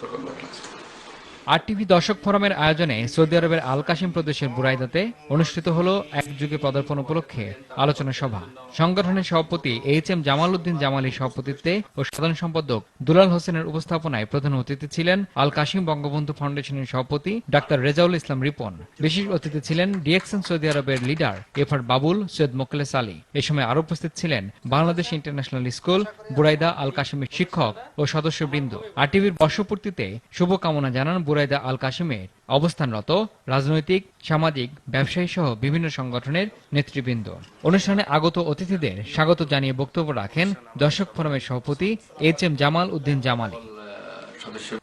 perdón, la clase. আর TV দর্শক ফোরামের আয়োজনে সৌদি আরবের আল কাশিম প্রদেশের বুরাইদাতে অনুষ্ঠিত হল এক যুগে পদার্পণ উপলক্ষে আলোচনা সভা। সংগঠনের সভাপতি এইচ এম জামাল উদ্দিন জামালির সভাপতিত্বে ও সাধারণ সম্পাদক দুলাল হোসেনের উপস্থাপনায় প্রধান অতিথি ছিলেন আল কাশিম বঙ্গবন্ধু ফাউন্ডেশনের সভাপতি ডাক্তার রেজাউল ইসলাম রিপন। বিশেষ অতিথি ছিলেন ডিএকশন সৌদি আরবের leader F R Babul Syed Mokles Ali. এ সময় আরও উপস্থিত ছিলেন বাংলাদেশ ইন্টারন্যাশনাল স্কুল, বুরাইদা আল কাশিমের শিক্ষক ও সদস্যবৃন্দ। আর টিভির বর্ষপূর্তিতে শুভকামনা জানান বুরাইদা আল কাশেমের অবস্থানরত রাজনৈতিক, সামাজিক ব্যবসায়ী সহ বিভিন্ন সংগঠনের নেতৃবৃন্দ। অনুষ্ঠানে আগত অতিথিদের স্বাগত জানিয়ে বক্তব্য রাখেন দর্শক ফোরামের সভাপতি H M Jamal Uddin Jamali.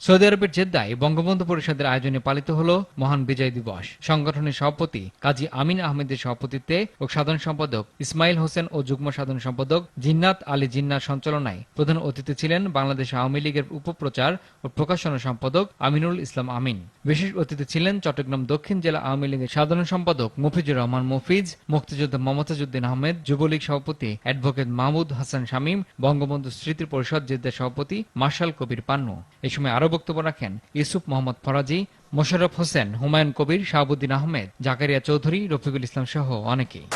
Saudi আরবের জেদ্দায় বঙ্গবন্ধু পরিষদের আয়োজনে পালিত হল মহান বিজয় দিবস। সংগঠনের সভাপতি কাজী আমিন আহমেদের সভাপতিত্বে ও সাধারণ সম্পাদক ইসমাইল হোসেন ও যুগ্ম সাধারণ সম্পাদক জিন্নাত আলী জিন্নার সঞ্চালনায় প্রধান অতিথি ছিলেন বাংলাদেশ আওয়ামী লীগের উপপ্রচার ও প্রকাশনা সম্পাদক আমিনুল ইসলাম আমিন। বিশেষ অতিথি ছিলেন চট্টগ্রাম দক্ষিণ জেলা আওয়ামী লীগের সাধারণ সম্পাদক মফিজুর রহমান মফিজ, মুক্তিযোদ্ধা মমতাজুদ্দিন আহমেদ, যুবলীগ সভাপতি অ্যাডভোকেট মাহমুদ হাসান শামীম, বঙ্গবন্ধু স্মৃতি পরিষদ জেদ্দার সভাপতি মার্শাল কবির পান্নু। সময় আরও বক্তব্য রাখেন ইউসুফ মোহাম্মদ ফরাজি, মোশাররফ হোসেন, হুমায়ুন কবির, শাহাবুদ্দিন আহমেদ, জাকারিয়া চৌধুরী, রফিকুল ইসলাম সহ অনেকেই।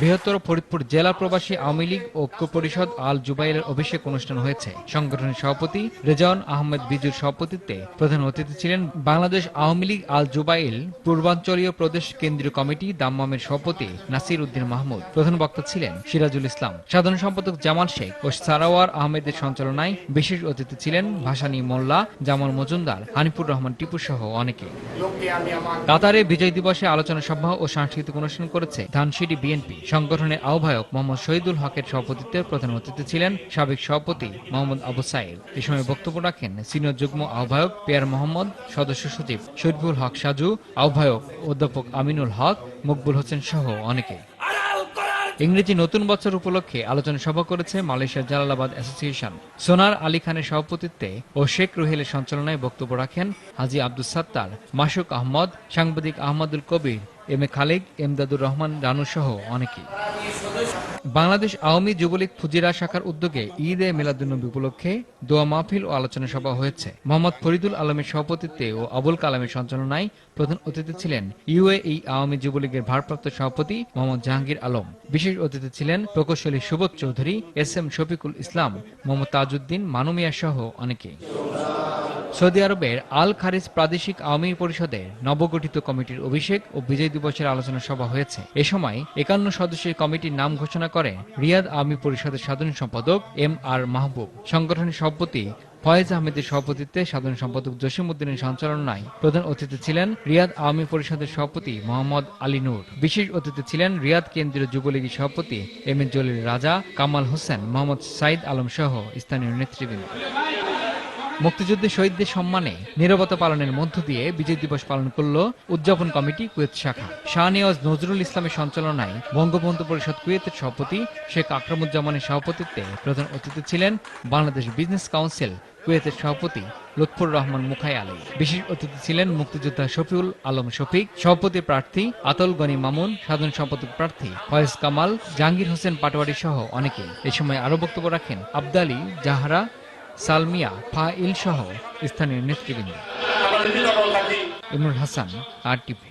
বৃহত্তর ফরিদপুর জেলা প্রবাসী আওয়ামী লীগ ঐক্য পরিষদ আল জুবাইলের অভিষেক অনুষ্ঠান হয়েছে। সংগঠনের সভাপতি রেজাউন আহমেদ বিজুর সভাপতিত্বে প্রধান অতিথি ছিলেন Bangladesh Awami League Al Jubail পূর্বাঞ্চলীয় প্রদেশ কেন্দ্রীয় কমিটি দাম্মামের সভাপতি নাসির উদ্দিন মাহমুদ। প্রধান বক্তা ছিলেন সিরাজুল ইসলাম। সাধারণ সম্পাদক জামাল শেখ ও সারাওয়ার আহমেদের সঞ্চালনায় বিশেষ অতিথি ছিলেন ভাসানী মোল্লা, জামাল মজুমদার, হানিফুর রহমান টিপু সহ অনেকে। কাতারে বিজয় দিবসে আলোচনা সভা ও সাংস্কৃতিক অনুষ্ঠান করেছে ধানসিটি বিএনপি। সংগঠনের আহ্বায়ক মোহাম্মদ শহীদুল হকের সভাপতিত্বে প্রধান অতিথি ছিলেন সাবেক সভাপতি মোহাম্মদ আবু সাইদ। এ সময় বক্তব্য রাখেন সিনিয়র যুগ্ম আহ্বায়ক পেয়ার মোহাম্মদ, সদস্য সচিব শরীফুল হক সাজু, আহ্বায়ক অধ্যাপক আমিনুল হক, মকবুল হোসেন সহ অনেকে। ইংরেজি নতুন বছর উপলক্ষে আলোচনা সভা করেছে মালয়েশিয়ার জালালাবাদ অ্যাসোসিয়েশন। সোনার আলী খানের সভাপতিত্বে ও শেখ রুহেলের সঞ্চালনায় বক্তব্য রাখেন হাজি আব্দুল সাত্তার, মাসুক আহমদ, সাংবাদিক আহমদুল কবির এম এ খালেক এমদাদুর রহমান, রানু সহ অনেকেই। বাংলাদেশ আওয়ামী যুবলীগ ফুজিরা শাখার উদ্যোগে ঈদ এ মিলাদুন্নবী উপলক্ষে দোয়া মাহফিল ও আলোচনা সভা হয়েছে। মোহাম্মদ ফরিদুল আলমের সভাপতিত্বে ও আবুল কালামের সঞ্চালনায় প্রধান অতিথি ছিলেন ইউএই আওয়ামী যুবলীগের ভারপ্রাপ্ত সভাপতি মোহাম্মদ জাহাঙ্গীর আলম। বিশেষ অতিথি ছিলেন প্রকৌশলী সুবোধ চৌধুরী, এস এম শফিকুল ইসলাম, মোহাম্মদ তাজউদ্দিন মানুমিয়া সহ অনেকেই। সৌদি আরবের আল খারিজ প্রাদেশিক আওয়ামী পরিষদের নবগঠিত কমিটির অভিষেক ও বিজয় দিবসের আলোচনা সভা হয়েছে। এ সময় একান্ন সদস্যের কমিটির নাম ঘোষণা করে রিয়াদ আওয়ামী পরিষদের সাধারণ সম্পাদক এম আর মাহবুব। সংগঠনের সভাপতি ফয়েজ আহমেদের সভাপতিত্বে সাধারণ সম্পাদক জসিম উদ্দিনের সঞ্চালনায় প্রধান অতিথি ছিলেন রিয়াদ আওয়ামী পরিষদের সভাপতি মোহাম্মদ আলী নূর। বিশেষ অতিথি ছিলেন রিয়াদ কেন্দ্রীয় যুবলীগের সভাপতি এম এ জলিল রাজা, কামাল হোসেন, মোহাম্মদ সাইদ আলম সহ স্থানীয় নেতৃবৃন্দ। মুক্তিযুদ্ধে শহীদদের সম্মানে নিরবতা পালনের মধ্য দিয়ে বিজয় দিবস পালন করল উদযাপন কমিটি কুয়েত শাখা। শাহনিয়াজ নজরুল ইসলামের সঞ্চালনায় বঙ্গবন্ধু পরিষদ কুয়েতের সভাপতি শেখ আকরামুজ্জামানের সভাপতিত্বে প্রধান অতিথি ছিলেন বাংলাদেশ বিজনেস কাউন্সিল কুয়েতের সভাপতি লুৎফুর রহমান মুখাই আলী বিশেষ অতিথি ছিলেন মুক্তিযোদ্ধা শফিউল আলম শফিক, সভাপতি প্রার্থী আতল গনি মামুন, সাধারণ সম্পাদক প্রার্থী ফয়েজ কামাল, জাহাঙ্গীর হোসেন পাটোয়ারি সহ অনেকে। এ সময় আরও বক্তব্য রাখেন আবদালি জাহারা সালমিয়া ফাইল সহ স্থানীয় নেতৃবৃন্দ। Imrul Hasan R TV.